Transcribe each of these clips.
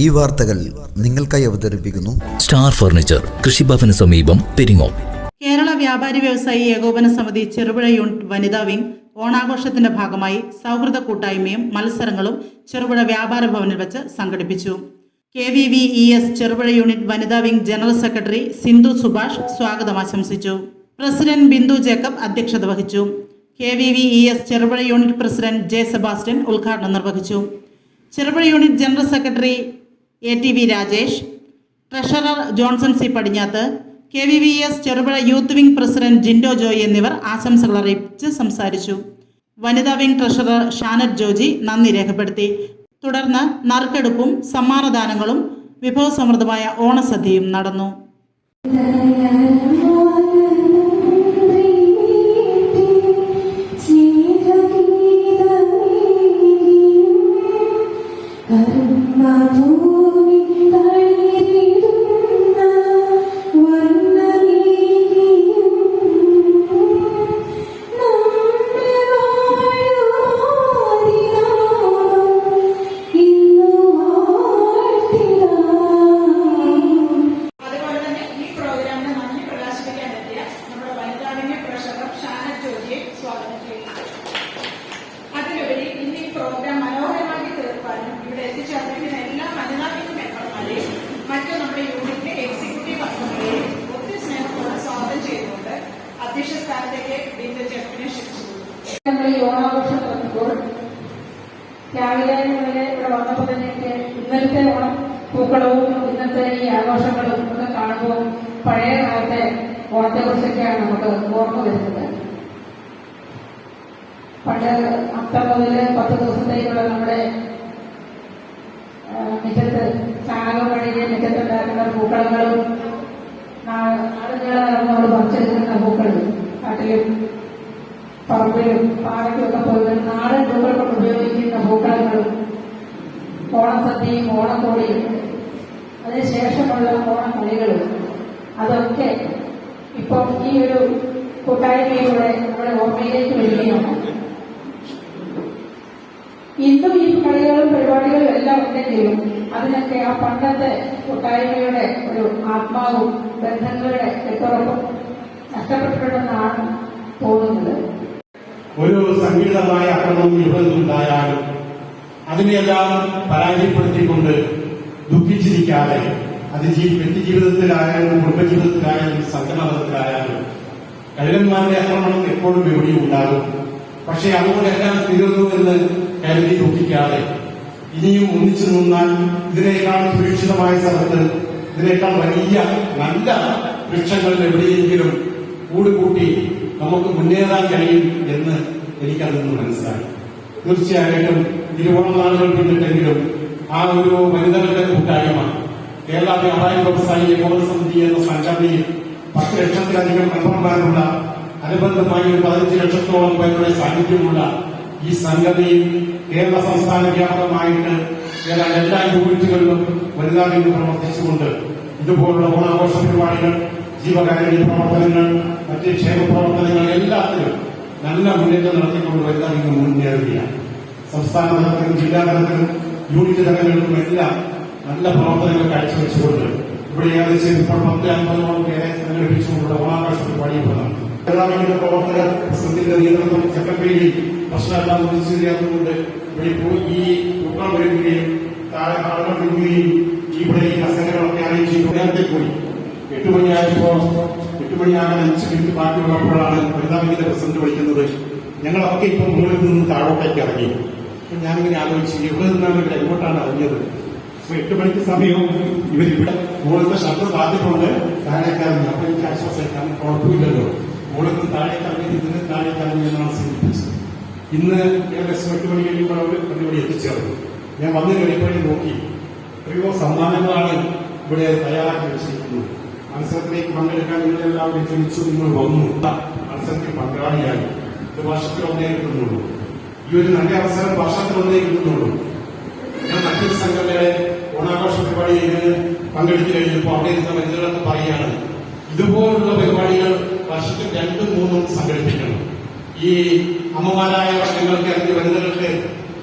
ഈ വാർത്തകൾ നിങ്ങൾക്കായി അവതരിപ്പിക്കുന്നു സ്റ്റാർ ഫർണിച്ചർ കൃഷിഭവന് സമീപം പെരിങ്ങോം. കേരള വ്യാപാരി വ്യവസായി ഏകോപന സമിതി ചെറുപുഴ യൂണിറ്റ് വനിതാ വിംഗ് ഓണാഘോഷത്തിന്റെ ഭാഗമായി സൗഹൃദ കൂട്ടായ്മയും മത്സരങ്ങളും ചെറുപുഴ വ്യാപാര ഭവനിൽ വെച്ച് സംഘടിപ്പിച്ചു. K V V E S Cherupuzha unit വനിതാ wing general secretary Sindhu Subhash സ്വാഗതം ആശംസിച്ചു. പ്രസിഡന്റ് ബിന്ദു ജേക്കബ് അധ്യക്ഷത വഹിച്ചു. K V V E S Cherupuzha unit president J Sebastian ഉദ്ഘാടനം നിർവഹിച്ചു. Cherupuzha unit general secretary A T V Rajesh treasurer Johnson C Padinjath K V V S Cherupuzha youth wing president Jindo Joy എന്നിവർ ആശംസകൾ അറിയിച്ച് സംസാരിച്ചു. വനിതാ wing treasurer Shanet Joji നന്ദി രേഖപ്പെടുത്തി. തുടർന്ന് നറുക്കെടുപ്പും സമ്മാനദാനങ്ങളും വിഭവസമൃദ്ധമായ ഓണസദ്യയും നടന്നു. വന്നപ്പോൾ തന്നെ ഇന്നലത്തെ ഓണം പൂക്കളവും ഇന്നത്തെ ഈ ആഘോഷങ്ങളും ഒക്കെ കാണുമ്പോൾ പഴയ കാലത്തെ ഓണത്തെക്കുറിച്ചൊക്കെയാണ് നമുക്ക് ഓർമ്മ വരുന്നത്. പണ്ട് അത്തം മുതൽ പത്ത് ദിവസത്തേക്കുള്ള നമ്മുടെ മുറ്റത്ത് ചാണകം വഴിയെ മുറ്റത്തുണ്ടാക്കുന്ന പൂക്കളങ്ങളും അതൊക്കെ ഇപ്പം ഈ ഒരു കൂട്ടായ്മയിലൂടെ നമ്മുടെ ഓർമ്മയിലേക്ക് വരികയാണ്. ഇന്നും ഈ കളികളും പരിപാടികളും എല്ലാം ഉണ്ടെങ്കിലും അതിനൊക്കെ ആ പണ്ടത്തെ കൂട്ടായ്മയുടെ ഒരു ആത്മാവും ബന്ധങ്ങളുടെ കെട്ടുറപ്പും നഷ്ടപ്പെട്ടിട്ടുണ്ടെന്നാണ് തോന്നുന്നത്. ഒരു സംഘടിതമായ അക്രമം ഉണ്ടായാലും അതിനെയെല്ലാം പരാജയപ്പെടുത്തിക്കൊണ്ട് ദുഃഖിച്ചിരിക്കാതെ അത് വ്യക്തിജീവിതത്തിലായാലും കുടുംബജീവിതത്തിലായാലും സംഘടനത്തിലായാലും കഴുകന്മാരുടെ ആക്രമണം എപ്പോഴും എവിടെയും ഉണ്ടാകും. പക്ഷെ അതുകൊണ്ടെല്ലാം തീർന്നു എന്ന് കരുതി ദുഃഖിക്കാതെ ഇനിയും ഒന്നിച്ചു നിന്നാൽ ഇതിനേക്കാൾ സുരക്ഷിതമായ സ്ഥലത്ത് ഇതിനേക്കാൾ വലിയ നല്ല വൃക്ഷങ്ങൾ എവിടെയെങ്കിലും കൂടുകൂട്ടി നമുക്ക് മുന്നേറാൻ കഴിയും എന്ന് എനിക്കതിൽ നിന്ന് മനസ്സിലായി. തീർച്ചയായിട്ടും തിരുവോണം നാളുകൾ പിന്നിട്ടെങ്കിലും ആ ഒരു വനിതകളുടെ കൂട്ടായ്മ കേരള വ്യാപാരി വ്യവസായി ഏകോപന സമിതി എന്ന സംഘടനയിൽ പത്ത് ലക്ഷത്തിലധികം മെമ്പർമാരുള്ള അനുബന്ധമായി ഒരു പതിനഞ്ച് ലക്ഷത്തോളം പേരുടെ സാന്നിധ്യമുള്ള ഈ സംഘടനയിൽ കേരള സംസ്ഥാന വ്യാപകമായിട്ട് ഏതാണ്ട് എല്ലാ യൂണിറ്റുകളിലും വനിതാ വിംഗ് പ്രവർത്തിച്ചുകൊണ്ട് ഇതുപോലുള്ള ഓണാഘോഷ പരിപാടികൾ ജീവകാരുണ്യ പ്രവർത്തനങ്ങൾ മറ്റ് ക്ഷേമ പ്രവർത്തനങ്ങൾ എല്ലാത്തിലും നല്ല മുന്നേറ്റം നടത്തിക്കൊണ്ട് വനിതാ വിംഗ് മുന്നേറുകയാണ്. സംസ്ഥാന തലത്തിലും ജില്ലാ തലത്തിലും യൂണിറ്റ് തലങ്ങളിലും എല്ലാം നല്ല പ്രവർത്തനങ്ങൾ കാഴ്ചവെച്ചുകൊണ്ട് ഇവിടെ ഏകദേശം ഇപ്പോൾ പത്ത് അമ്പതോളം പേരെ സംഘടിപ്പിച്ചുകൊണ്ടുള്ള ഓണാഘോഷ പണിയപ്പെടുന്നു കേരളത്തിന്റെ പ്രവർത്തകർ പ്രസിഡന്റിന്റെ നേതൃത്വം സെക്രട്ടറിയിൽ പ്രശ്നമെല്ലാം ഒന്നിച്ചുകൊണ്ട് ഇവിടെ ഇപ്പോൾ ഈ പൂക്കൾ വരുകയും താഴെ കടകൾ വരുകയും ഇവിടെ ഈ കസേരകളൊക്കെ അറിയിച്ചു നേരത്തെ പോയി. എട്ട് മണിയായപ്പോ എട്ട് മണിയാകാൻ അഞ്ച് മിനിറ്റ് ബാക്കിയുള്ളപ്പോഴാണ് വനിതാവിന്റെ പ്രസിഡന്റ് വിളിക്കുന്നത്. ഞങ്ങളൊക്കെ ഇപ്പൊ മുകളിൽ നിന്ന് താഴോട്ടേക്ക് ഇറങ്ങി. ഞാനിങ്ങനെ ആലോചിച്ചു എവിടെ നിന്നാണ് ഇവിടെ എങ്ങോട്ടാണ് ഇറങ്ങിയത്? അപ്പൊ എട്ട് മണിക്ക് സമയവും ഇവരിവിടെ മുകളിലത്തെ ഷട്ടർ ബാധ്യതയുണ്ട് താഴേക്കാരുന്നു അപ്പൊ എനിക്ക് ആശ്വാസം കാരണം കുഴപ്പമില്ലല്ലോ. മുകളിൽ നിന്ന് ഇതിന് താഴേക്ക് എന്നാണ് സൂചിപ്പിച്ചത്. ഇന്ന് ഏകദേശം എട്ട് മണി കഴിയുമ്പോൾ അവർ ഇവിടെ എത്തിച്ചേർന്നു. ഞാൻ വന്നു കഴിഞ്ഞപ്പോഴും നോക്കി. എത്രയോ സമ്മാനങ്ങളാണ് ഇവിടെ തയ്യാറാക്കി വെച്ചിരിക്കുന്നത്. മത്സരത്തിലേക്ക് പങ്കെടുക്കാൻ നിങ്ങളെല്ലാവരും ക്ഷണിച്ചു നിങ്ങൾ വന്നു. മത്സരത്തിൽ പങ്കാളിയായി. ഇത് വർഷത്തിൽ ഒന്നേ കിട്ടുന്നുള്ളൂ. ഈ ഒരു നല്ല അവസരം വർഷത്തിൽ ഒന്നേ കിട്ടുന്നുള്ളൂ. ഞാൻ മറ്റൊരു സംഘടനയുടെ ഓണാഘോഷ പരിപാടിയിൽ പങ്കെടുത്തു കഴിഞ്ഞപ്പോൾ അവിടെ ഇരുന്ന വനിതകളൊക്കെ പറയുകയാണ് ഇതുപോലുള്ള പരിപാടികൾ വർഷത്തിൽ രണ്ടും മൂന്നും സംഘടിപ്പിക്കണം. ഈ അമ്മമാരായ ഞങ്ങൾക്ക് അല്ലെങ്കിൽ വനിതകൾക്ക്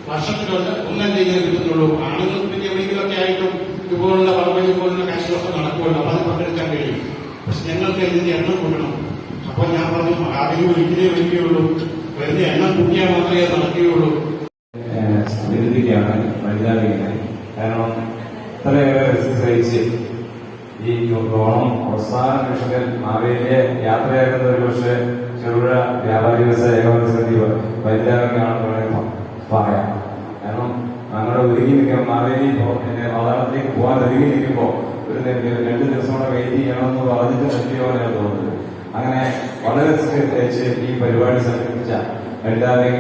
വർഷത്തിൽ ഒന്നും ഇങ്ങനെ കിട്ടുന്നുള്ളൂ. ആണുങ്ങൾക്ക് പിന്നെ എവിടെയെങ്കിലുമൊക്കെ ആയിട്ടും ഇതുപോലുള്ള പറമ്പിൽ പോലുള്ള കാശുകളൊക്കെ നടക്കുമല്ലോ. അപ്പോൾ അത് പങ്കെടുക്കാൻ കഴിയും. പക്ഷെ ഞങ്ങൾക്ക് ഇതിന്റെ എണ്ണം കൂട്ടണം. അപ്പോൾ ഞാൻ പറഞ്ഞു ആദ്യം ഒരിക്കലേ വരികയുള്ളൂ വെറുതെ എണ്ണം കൂട്ടിയാൽ മാത്രമേ നടക്കുകയുള്ളൂ അഭിനന്ദിക്കുകയാണ് വനിതാ ലീഗിനെ കാരണം ഇത്രയേറെ സഹിച്ച് ഈ ഓണം അവസാന നിമിഷത്തിൽ മാവേലിയെ യാത്രയാക്കുന്ന ഒരു പക്ഷേ ചെറുപുഴ വ്യാപാരി വ്യവസായ ഏകോപന സമിതി വേണമെങ്കിൽ പറയാം. കാരണം ഞങ്ങളുടെ ഒരുങ്ങി നിൽക്കുമ്പോൾ മാവേലി ഇപ്പോൾ എന്നെ അവതാരത്തിലേക്ക് പോകാൻ ഒരുങ്ങി നിൽക്കുമ്പോൾ ഒരു രണ്ട് ദിവസം കൂടെ വെയിറ്റ് ചെയ്യണമെന്ന് പറഞ്ഞിട്ട് പോലെയാണ് തോന്നുന്നത്. അങ്ങനെ വളരെ സഹിച്ച് ഈ പരിപാടി സംഘടിപ്പിച്ച എല്ലാവരെയും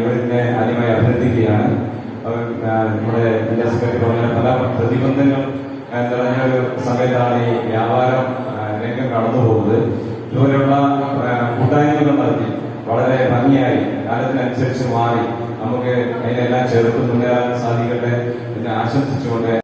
യൂണിറ്റിനെ ആദ്യമായി അഭിനന്ദിക്കുകയാണ് നമ്മുടെ ജില്ലാ സെക്രട്ടറി പറഞ്ഞ പല പ്രതിബന്ധങ്ങൾ നിറഞ്ഞ ഒരു സമയത്താണ് ഈ വ്യാപാരം രംഗം കടന്നു പോകുന്നത്. ഇതുപോലെയുള്ള കൂട്ടായ്മകൾ നടത്തി വളരെ ഭംഗിയായി കാലത്തിനനുസരിച്ച് മാറി നമുക്ക് അതിനെല്ലാം ചേർത്ത് മുന്നേറാൻ സാധിക്കട്ടെ എന്ന് ആശംസിച്ചുകൊണ്ട്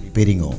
പെരിങ്ങോ